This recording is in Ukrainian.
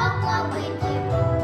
Поплавити